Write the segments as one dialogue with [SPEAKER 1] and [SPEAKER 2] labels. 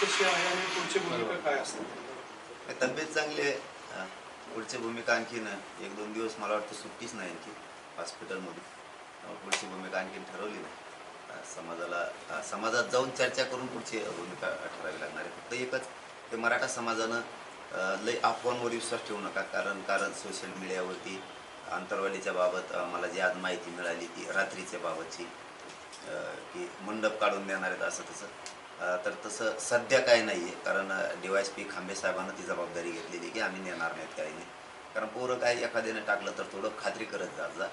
[SPEAKER 1] कशी आहे आणि पुढची भूमिका काय असते?
[SPEAKER 2] तब्येत चांगली आहे. पुढची भूमिका आणखीन एक दोन दिवस मला वाटतं सुट्टीच नाही आणखी हॉस्पिटलमध्ये पुढची भूमिका आणखीन ठरवली नाही. समाजाला समाजात जाऊन चर्चा करून पुढची भूमिका ठरावी लागणार आहे. फक्त एकच ते मराठा समाजानं लई अफवांवर विश्वास ठेवू नका. कारण कारण सोशल मीडियावरती आंतरवालीच्या बाबत मला जी आज माहिती मिळाली ती रात्रीच्या बाबतची की मंडप काढून देणार आहेत असं तसं. तर तसं सध्या काय नाही आहे कारण डी वाय एस पी खांबे साहेबांना ती जबाबदारी घेतलेली की आम्ही नेणार नाहीत काही नाही. कारण पोरं काय एखाद्याने टाकलं तर थोडं खात्री करत जा जा.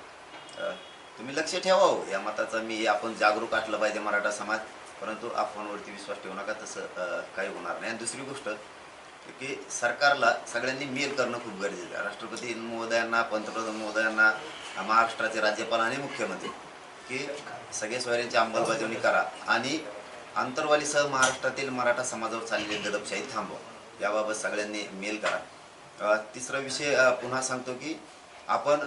[SPEAKER 2] तुम्ही लक्ष ठेवा हो. या मताचा मी आपण जागरूक असलं पाहिजे मराठा समाज. परंतु अफवांवरती विश्वास ठेवू नका. तसं काही होणार नाही. आणि दुसरी गोष्ट की सरकारला सगळ्यांनी मेल करणं खूप गरजेचं आहे. राष्ट्रपती महोदयांना पंतप्रधान महोदयांना महाराष्ट्राचे राज्यपाल आणि मुख्यमंत्री की सगळे सोयऱ्यांची अंमलबजावणी करा. आणि आंतरवालीसह महाराष्ट्रातील मराठा समाजावर चाललेली दडपशाही थांबवा. याबाबत सगळ्यांनी मेल करा तिसरा विषय पुन्हा सांगतो की आपण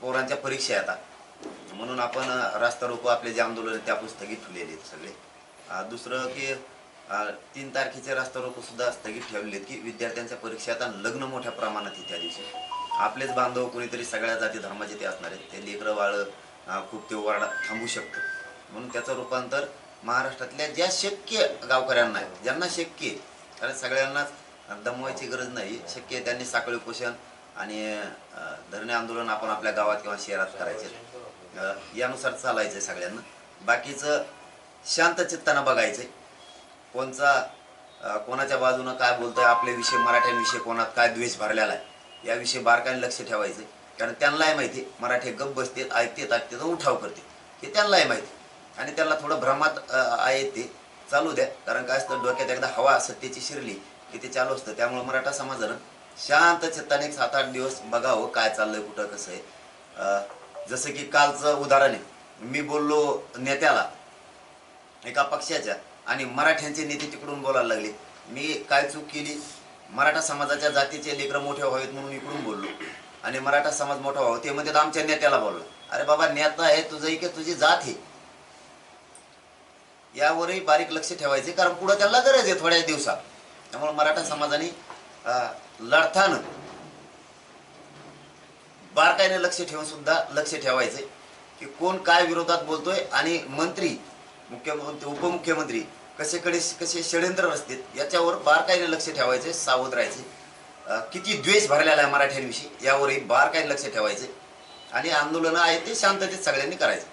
[SPEAKER 2] पोरांच्या परीक्षा येतात म्हणून आपण रास्ता रोको आपले जे आंदोलन आहे, त्या स्थगित ठेवलेले आहेत सगळे. दुसरं की तीन तारखेचे रास्ता रोको सुद्धा स्थगित ठेवले आहेत की विद्यार्थ्यांच्या परीक्षा आता लग्न मोठ्या प्रमाणात आहे त्या दिवशी. आपलेच बांधव कोणीतरी सगळ्या जाती धर्माचे ते असणार आहेत. ते लेकरं वाळ खूप ते वाढ थांबू शकतं. म्हणून त्याचं रूपांतर महाराष्ट्रातल्या ज्या शक्य गावकऱ्यांना आहे ज्यांना शक्य आहे कारण सगळ्यांनाच दमवायची गरज नाही. शक्य त्यांनी साखळी उपोषण आणि धरणे आंदोलन आपण आपल्या गावात किंवा शहरात करायचे. यानुसार चालायचं सगळ्यांना. बाकीचं शांत चित्तानं बघायचंय. कोणचा कोणाच्या बाजूनं काय बोलतोय आपले विषय मराठ्यांविषयी कोणात काय द्वेष भरलेला आहे याविषयी बारकाईने लक्ष ठेवायचं कारण त्यांनाही माहिती मराठी गप बसतेत ऐकतेत ऐकते उठाव करते हे त्यांनाही माहिती आणि त्याला थोडं भ्रमात आहे ते. चालू द्या. कारण काय असतं डोक्यात एकदा हवा सत्तेची शिरली की ते चालू असतं. त्यामुळे मराठा समाजानं शांत चित्ताने एक सात आठ दिवस बघावं काय चाललंय कुठं कसं आहे. जसं की कालचं उदाहरण आहे. मी बोललो नेत्याला एका पक्षाच्या आणि मराठ्यांचे नेते तिकडून बोलायला लागले. मी काय चूक केली? मराठा समाजाच्या जातीचे लेकरं मोठे व्हावेत म्हणून इकडून बोललो. आणि मराठा समाज मोठा व्हावा ते म्हणजे आमच्या नेत्याला बोललो अरे बाबा नेता आहे तुझं की तुझी जात आहे. यावरही बारीक लक्ष ठेवायचे कारण पुढे त्याला गरज आहे थोड्या दिवसात. त्यामुळे मराठा समाजाने अं, लढताना बारकाईने लक्ष ठेवून सुद्धा लक्ष ठेवायचे की कोण काय विरोधात बोलतोय आणि मंत्री मुख्यमंत्री उपमुख्यमंत्री कसे कडे कसे षडयंत्र रचतात याच्यावर बारकाईने लक्ष ठेवायचे सावध राहायचे. किती द्वेष भरलेला आहे मराठ्यांविषयी यावरही बारकाईने लक्ष ठेवायचे. आणि आंदोलनं आहेत ते शांततेत सगळ्यांनी करायचं.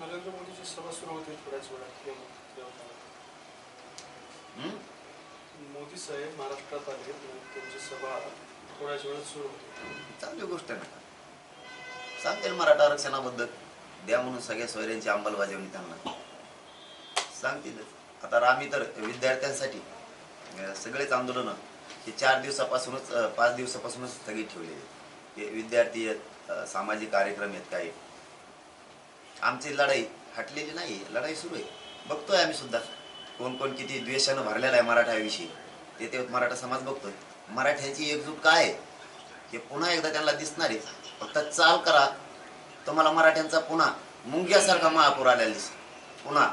[SPEAKER 1] नरेंद्र मोदीची सभा सुरू होते थोड्याच वेळात? मोदी साहेब महाराष्ट्रात आले त्यांची सभा थोड्याच वेळात सुरू होते.
[SPEAKER 2] चांगली गोष्ट आहे सांगेल मराठा आरक्षणाबद्दल. द्या म्हणून सगळ्या सोयऱ्यांची अंमलबजावणी त्यांना. सांगतीलच आता आम्ही तर विद्यार्थ्यांसाठी सगळेच आंदोलनं हे चार दिवसापासूनच पाच दिवसापासूनच स्थगित ठेवलेले आहेत. हे विद्यार्थी आहेत सामाजिक कार्यक्रम आहेत काही. आमची लढाई हटलेली नाही लढाई सुरू आहे. बघतोय आम्ही सुद्धा कोण कोण किती द्वेषानं भरलेला आहे मराठ्याविषयी ते ते मराठा समाज बघतोय. मराठ्यांची एकजूट काय आहे? हे पुन्हा एकदा त्यांना दिसणार. आहे फक्त चाल करा. तुम्हाला मराठ्यांचा पुन्हा मुंग्यासारखा महापूर आलेला दिसेल. पुन्हा.